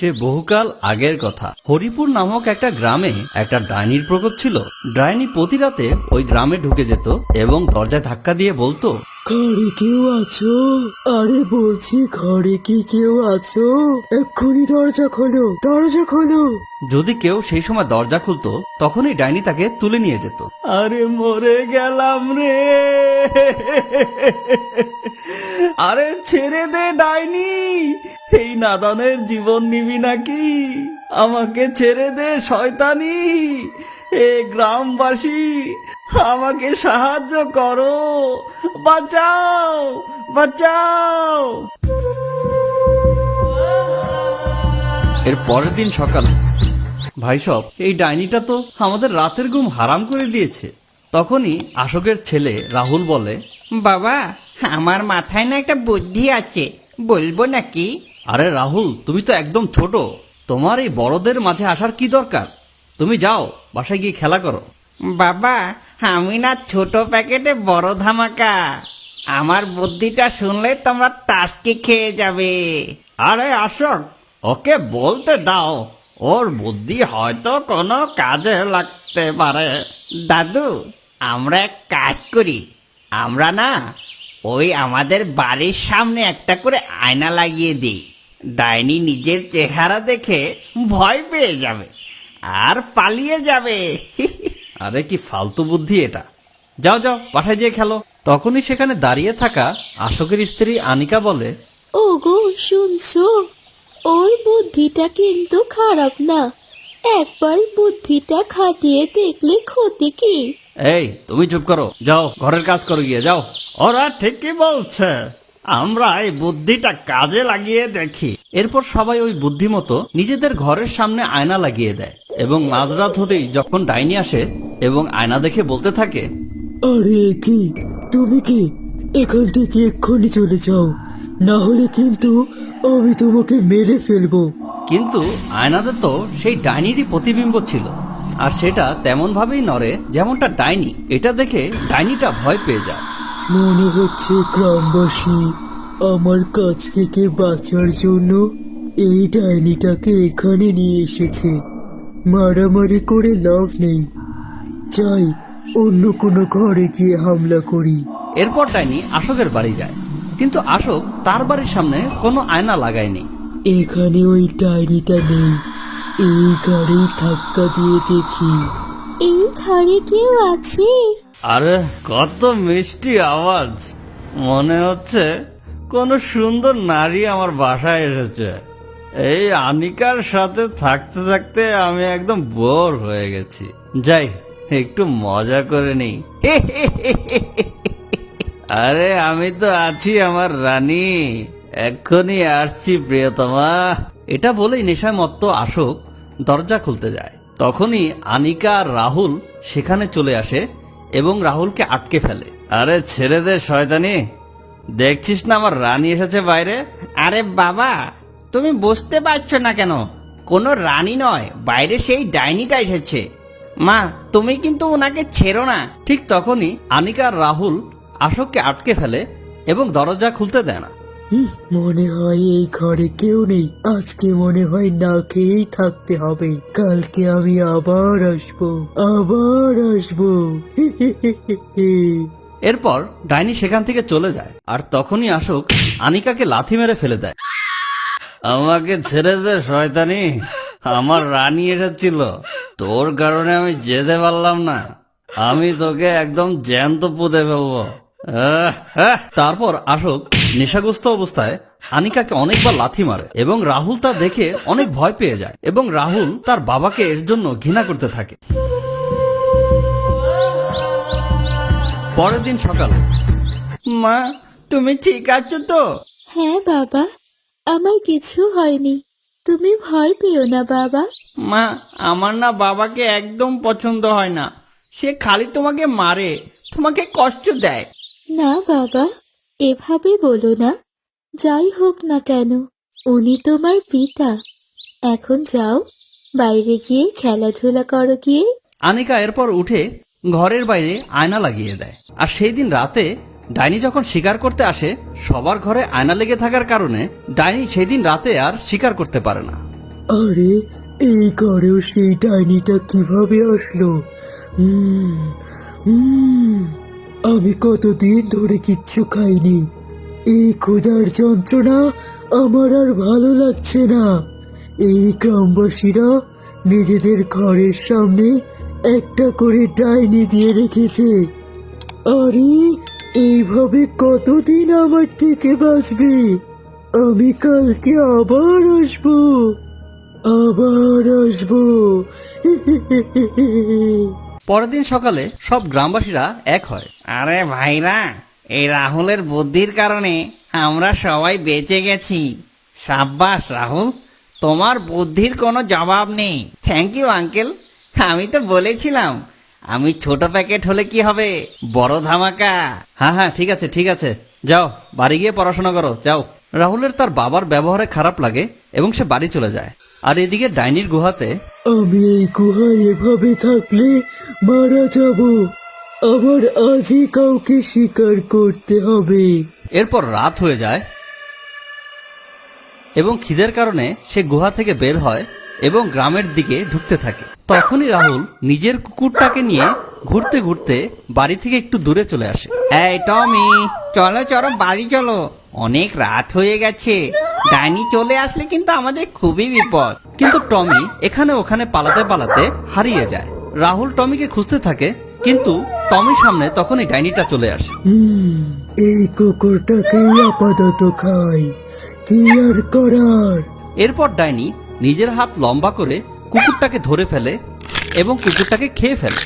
সে বহুকাল আগের কথা। হরিপুর নামক একটা গ্রামে একটা ডাইনির প্রকোপ ছিল। ডাইনি প্রতি রাতে ওই গ্রামে ঢুকে যেত এবং দরজায় ধাক্কা দিয়ে বলতো ঘরে কেউ আছো? আরে বলছি ঘরে কি কেউ আছো? এক্ষুনি দরজা খোলো দরজা খোলো। যদি কেউ সেই সময় দরজা খুলতো তখনই ডাইনি তাকে তুলে নিয়ে যেত। আরে মরে গেলাম রে। আরে ছেড়ে দে ডাইনি। এই নাদানের জীবন নিবি নাকি? আমাকে ছেড়ে দে শয়তানি। এ গ্রামবাসী আমাকে সাহায্য করো। বাঁচাও বাঁচাও। এর পরের দিন সকালে। ভাই সব এই ডাইনিটা তো আমাদের রাতের ঘুম হারাম করে দিয়েছে। তখনই আশোকের ছেলে রাহুল বলে বাবা আমার মাথায় না একটা বুদ্ধি আছে বলব নাকি? আরে রাহুল তুমি তো একদম ছোট। তোমার এই বড়দের মাঝে আসার কি দরকার? তুমি যাও বাসায় গিয়ে খেলা করো। বাবা আমি না ছোট প্যাকেটে বড় ধামাকা। আমার বুদ্ধিটা শুনলে তোমরা টাসকে খেয়ে যাবে। আরে আশোক ওকে বলতে দাও ওর বুদ্ধি হয়তো কোনো কাজে লাগতে পারে। দাদু আমরা এক কাজ করি। আমরা না ওই আমাদের বাড়ির সামনে একটা করে আয়না লাগিয়ে দিই। ডাইনি নিজের চেহারা দেখে ভয় পেয়ে যাবে। আর পালিয়ে যাবে। আরে কি ফালতু বুদ্ধি এটা। যাও যাও বাসায় যেয়ে খেলো। তখনই সেখানে দাঁড়িয়ে থাকা আশোকের স্ত্রী আনিকা বলে ওগো শুনছো? ওর বুদ্ধিটা কিন্তু খারাপ না। একবার বুদ্ধিটা খাটিয়ে দেখলে ক্ষতি কি? এই তুমি চুপ করো। যাও ঘরের কাজ করো গিয়ে যাও। ওরা ঠিকই বলছে। আমরা এই বুদ্ধিটা কাজে লাগিয়ে দেখি। এরপর সবাই ওই বুদ্ধি মতো নিজেদের ঘরের সামনে আয়না লাগিয়ে দেয় এবং মাঝরাত হতেই যখন ডাইনি আসে এবং আয়না দেখে বলতে থাকে আরে কি? তুমি কি? এখান থেকে এক্ষুনি চলে যাও। না হলে কিন্তু আমি তোমাকে মেরে ফেলব। কিন্তু আয়নাতে তো সেই ডাইনিরই প্রতিবিম্ব ছিল আর সেটা তেমন ভাবেই নড়ে যেমনটা ডাইনি। এটা দেখে ডাইনিটা ভয় পেয়ে যায়। মনে হচ্ছে গ্রামবাসী আমার কাছ থেকে বাঁচার জন্য এই ডাইনিটাকে এখানে নিয়ে এসেছে। মারামারি করে লাভ নেই। চাই অন্য কোনো ঘরে গিয়ে হামলা করি। এরপর ডাইনি আশোকের বাড়ি যায়। কিন্তু আশোক তার বাড়ির সামনে কোনো আয়না লাগায়নি। এখানে ওই ডায়েরিটা নেই। এই গাড়ি ধাক্কা দিয়ে দেখি। এই ঘরে কেউ আছে? আরে কত মিষ্টি আওয়াজ। মনে হচ্ছে কোন সুন্দর নারী আমার বাসায় এসেছে। এই আনিকার সাথে থাকতে থাকতে আমি একদম বোর হয়ে গেছি। যাই, একটু মজা করে নেই। আরে, আমি তো আছি আমার রানী। এক্ষুনি আসছি, প্রিয়তমা। এটা বলেই নেশায় মত্ত আসুক দরজা খুলতে যায়। তখনই আনিকা আর রাহুল সেখানে চলে আসে এবং রাহুলকে আটকে ফেলে। আরে, ছেড়ে দে, শয়তানি। দেখছিস না আমার রানী এসেছে বাইরে? আরে বাবা, তুমি বুঝতে পারছ না কেন? কোনো রানী নয়, বাইরে সেই ডাইনিটা এসেছে। মা, তুমি কিন্তু ওনাকে ছেড়ো না। ঠিক তখনই আনিকা আর রাহুল আশোককে আটকে ফেলে এবং দরজা খুলতে দেয় না। মনে হয় এই ঘরে কেউ নেই। আজকে মনে হয় না খেয়েই থাকতে হবে। কালকে আমি আবার আসব। আবার আসব। এরপর ডাইনি সেখান থেকে চলে যায়, আর তখনই আশোক আনিকাকে লাথি মেরে ফেলে দেয়। আমাকে ছেড়ে দে, শয়তানি। আমার রানী এসেছিল। তোর কারণে আমি যেতে পারলাম না। আমি তোকে একদম জ্যান্ত পুঁতে ফেলব। তারপর আশোক নেশাগ্রস্ত অবস্থায় আনিকাকে অনেকবার লাথি মারে এবং রাহুল তা দেখে অনেক ভয় পেয়ে যায় এবং রাহুল তার বাবাকে এর জন্য ঘৃণা করতে থাকে। পরের দিন সকালে। মা তুমি ঠিক আছো তো? হ্যাঁ বাবা। আমার কিছু হয়নি। তুমি ভয় পেও না বাবা। মা আমার না বাবাকে একদম পছন্দ হয় না। সে খালি তোমাকে মারে তোমাকে কষ্ট দেয়। না বাবা। এভাবে বলো না। যাই হোক না কেন উনি তোমার পিতা। এখন যাও বাইরে গিয়ে খেলাধুলা করো গিয়ে। আনিকা এরপর উঠে ঘরের বাইরে আয়না লাগিয়ে দেয়। আর সেই দিন রাতে ডাইনি যখন শিকার করতে আসে সবার ঘরে আয়না লেগে থাকার কারণে ডাইনি সেই দিন রাতে আর শিকার করতে পারে না। আরে এই ঘরেও সেই ডাইনিটা কীভাবে আসলো? উম, উম, আমি কতদিন ধরে কিচ্ছু খাইনি। এই ক্ষুধার যন্ত্রণা আমার আর ভালো লাগছে না। এই গ্রামবাসীরা নিজেদের ঘরের সামনে একটা করে ডাইনি দিয়ে রেখেছে। আরে এইভাবে কতদিন আমার থেকে বাঁচবে? আমি কালকে আবার আসব। আবার আসব। পরের দিন সকালে সব গ্রামবাসীরা এক হয়। আরে ভাইরা এই রাহুলের বুদ্ধির কারণে আমরা সবাই বেঁচে গেছি। সাব্বাস রাহুল তোমার বুদ্ধির কোনো জবাব নেই। থ্যাংক ইউ আঙ্কেল আমি তো বলেছিলাম আমি ছোট প্যাকেট হলে কি হবে? বড় ধামাকা। হ্যাঁ হ্যাঁ ঠিক আছে ঠিক আছে। যাও বাড়ি গিয়ে পড়াশোনা করো যাও। রাহুলের তার বাবার ব্যবহারে খারাপ লাগে এবং সে বাড়ি চলে যায়। আর এদিকে ডাইনির গুহাতে আমি এই গুহায় এভাবে থাকলে মারা যাব। আমার আজই কাউকে স্বীকার করতে হবে। এরপর রাত হয়ে যায় এবং খিদের কারণে সে গুহা থেকে বের হয় এবং গ্রামের দিকে ঢুকতে থাকে। তখনই রাহুল নিজের কুকুরটাকে নিয়ে ঘুরতে ঘুরতে বাড়ি থেকে একটু দূরে চলে আসে। এই টমি চলো চলো বাড়ি চলো। অনেক রাত হয়ে গেছে। ডাইনি চলে আসলে কিন্তু আমাদের খুবই বিপদ। কিন্তু টমি এখানে ওখানে পালাতে পালাতে হারিয়ে যায়। রাহুল টমিকে খুঁজতে থাকে কিন্তু টমির সামনে তখনই ডাইনিটা চলে আসে। হুম, এই কুকুরটাকে আপাতত খাই। কি আর করার? এরপর ডাইনি নিজের হাত লম্বা করে কুকুরটাকে ধরে ফেলে এবং কুকুরটাকে খেয়ে ফেলে।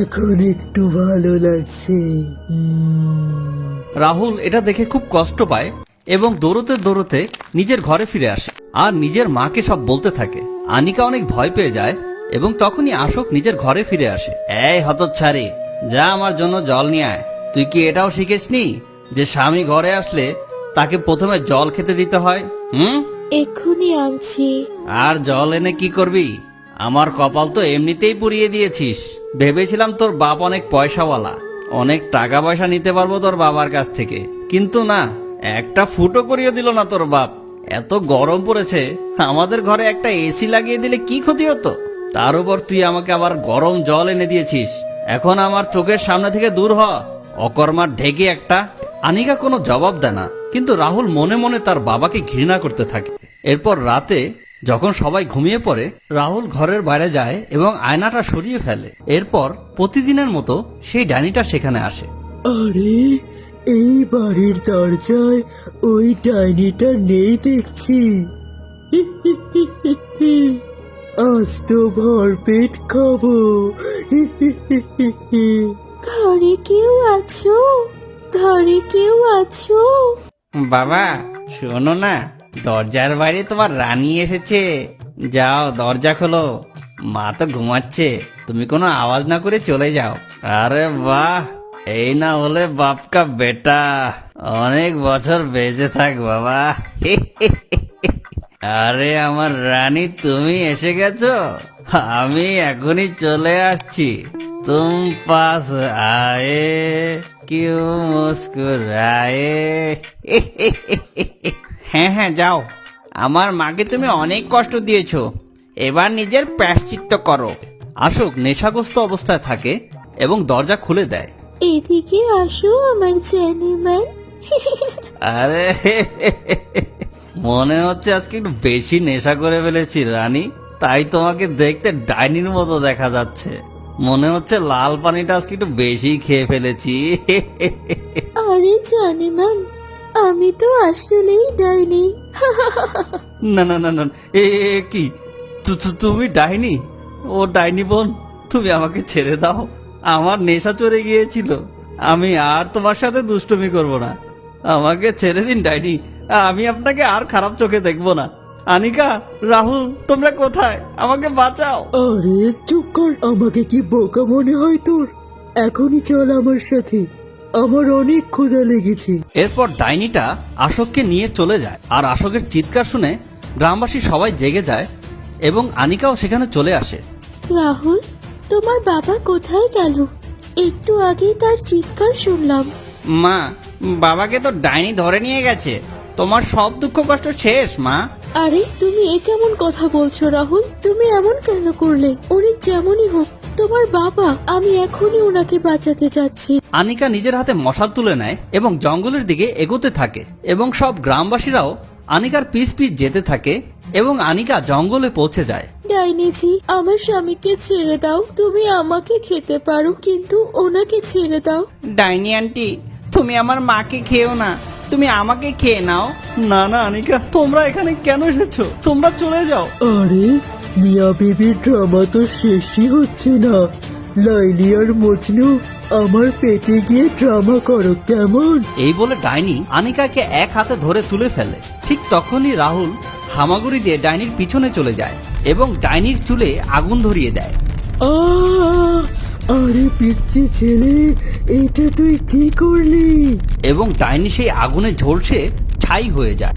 এখন একটু ভালো লাগছে। রাহুল এটা দেখে খুব কষ্ট পায় এবং দৌড়তে দৌড়তে নিজের ঘরে ফিরে আসে আর নিজের মাকে সব বলতে থাকে। আনিকা অনেক ভয় পেয়ে যায় এবং তখনই আশোক নিজের ঘরে ফিরে আসে। এই হতচ্ছাড়ি যা আমার জন্য জল নিয়ে আয়। তুই কি এটাও শিখেসনি যে স্বামী ঘরে আসলে তাকে প্রথমে জল খেতে দিতে হয়? হুম? এক্ষুনি আনছি। আর জল এনে কি করবি? আমার কপাল তো এমনিতেই পুড়িয়ে দিয়েছিস। ভেবেছিলাম তোর বাপ অনেক পয়সাওয়ালা। অনেক টাকা পয়সা নিতে পারব তোর বাবার কাছ থেকে। কিন্তু না, একটা ফুটো করিয়ে দিল না তোর বাপ। এত গরম পড়েছে, আমাদের ঘরে একটা এসি লাগিয়ে দিলে কি ক্ষতি হতো? তার উপর তুই আমাকে আবার গরম জল এনে দিয়েছিস। এখন আমার চোখের সামনে থেকে দূর হ। অকর্মার ঢেকে একটা। আনিকা কোনো জবাব দেয় না। কিন্তু রাহুল মনে মনে তার বাবাকে ঘৃণা করতে থাকে। এরপর রাতে যখন সবাই ঘুমিয়ে পড়ে রাহুল ঘরের বাইরে যায় এবং আয়নাটা সরিয়ে ফেলে। এরপর প্রতিদিনের মতো সেই ডাইনিটা সেখানে আসে। আরে এই বাড়ির দরজায় ওই ডাইনিটা নেই দেখছি। আজ তো ভরপেট খাব। ঘরে কেউ আছো? ঘরে কেউ আছো? বাবা, শোনো না, দরজার বাইরে তোমার রানী এসেছে। যাও, দরজা খোলো। মা তো ঘুমাচ্ছে, তুমি কোনো আওয়াজ না করে চলে যাও। আরে বাহ, এই না হলে বাপকা বেটা। অনেক বছর বেঁচে থাক বাবা। আরে আমার রানী, তুমি এসে গেছো? আমি এখনই চলে আসছি। তুম পাস আয়ে। কিউ মুস্কুরায়ে হ্যাঁ হ্যাঁ যাও। আমার মাকে তুমি অনেক কষ্ট দিয়েছ। এবার নিজের প্রায়শ্চিত্ত করো। আশোক নেশাগ্রস্ত অবস্থায় থাকে এবং দরজা খুলে দেয়। এদিকে আসো আমার জানেমান আরে মনে হচ্ছে আজকে একটু বেশি নেশা করে ফেলেছি রানী। তাই তোমাকে দেখতে ডাইনির মতো দেখা যাচ্ছে। মনে হচ্ছে লাল পানিটা আজকে একটু বেশি খেয়ে ফেলেছি। আরে জানেমান আমি তো আসলেই ডাইনি। না না না না এ কি? তু- তু- তুমি ডাইনি? ও ডাইনি বোন তুমি আমাকে ছেড়ে দাও। আমার নেশা চড়ে গিয়েছিল। আমি আর তোমার সাথে দুষ্টুমি করব না। আমাকে ছেড়ে দিন ডাইনি। আমি আপনাকে আর খারাপ চোখে দেখব না। আনিকা রাহুল তোমরা কোথায়? আমাকে বাঁচাও। আরে চুপ কর আমাকে কি বোকা মনে হয় তোর? এখনই চল আমার সাথে। আমার অনেক ক্ষুধা লেগেছে। এরপর ডাইনিটা আশোককে নিয়ে চলে যায় আর আশোকের চিৎকার শুনে গ্রামবাসী সবাই জেগে যায় এবং আনিকাও সেখানে চলে আসে। রাহুল তোমার বাবা কোথায় গেল? একটু আগে তার চিৎকার শুনলাম। মা বাবাকে তো ডাইনি ধরে নিয়ে গেছে। তোমার সব দুঃখ কষ্ট শেষ মা। আরে তুমি এ কেমন কথা বলছো রাহুল? তুমি এমন কেন করলে? উনি যেমনই হোক তোমার বাবা আমি এখনই ওনাকে বাঁচাতে যাচ্ছি। আনিকা নিজের হাতে মশাল তুলে নেয় এবং জঙ্গলের দিকে এগোতে থাকে এবং সব গ্রামবাসীরাও আনিকার পিস পিস যেতে থাকে এবং আনিকা জঙ্গলে পৌঁছে যায়। ডাইনিজি আমার স্বামীকে ছেড়ে দাও। তুমি আমাকে খেতে পারো কিন্তু ওনাকে ছেড়ে দাও। ডাইনি আন্টি তুমি আমার মাকে খেও না। তুমি আমাকে খেয়ে নাও। না না আনিকা তোমরা এখানে কেন এসেছ? তোমরা চলে যাও। আরে মিয়া বেবির ড্রামা তো শেষই হচ্ছে না। লাইলি আর মজনু আমার পেটে গিয়ে ড্রামা করো কেমন? এই বলে ডাইনি আনিকাকে এক হাতে ধরে তুলে ফেলে। ঠিক তখনই রাহুল হামাগুড়ি দিয়ে ডাইনির পিছনে চলে যায় এবং ডাইনির চুলে আগুন ধরিয়ে দেয়। আহ! আরে পিচ্ছি ছেলে এটা তুই কি করলি? এবং ডাইনি সেই আগুনে ঝলসে ছাই হয়ে যায়।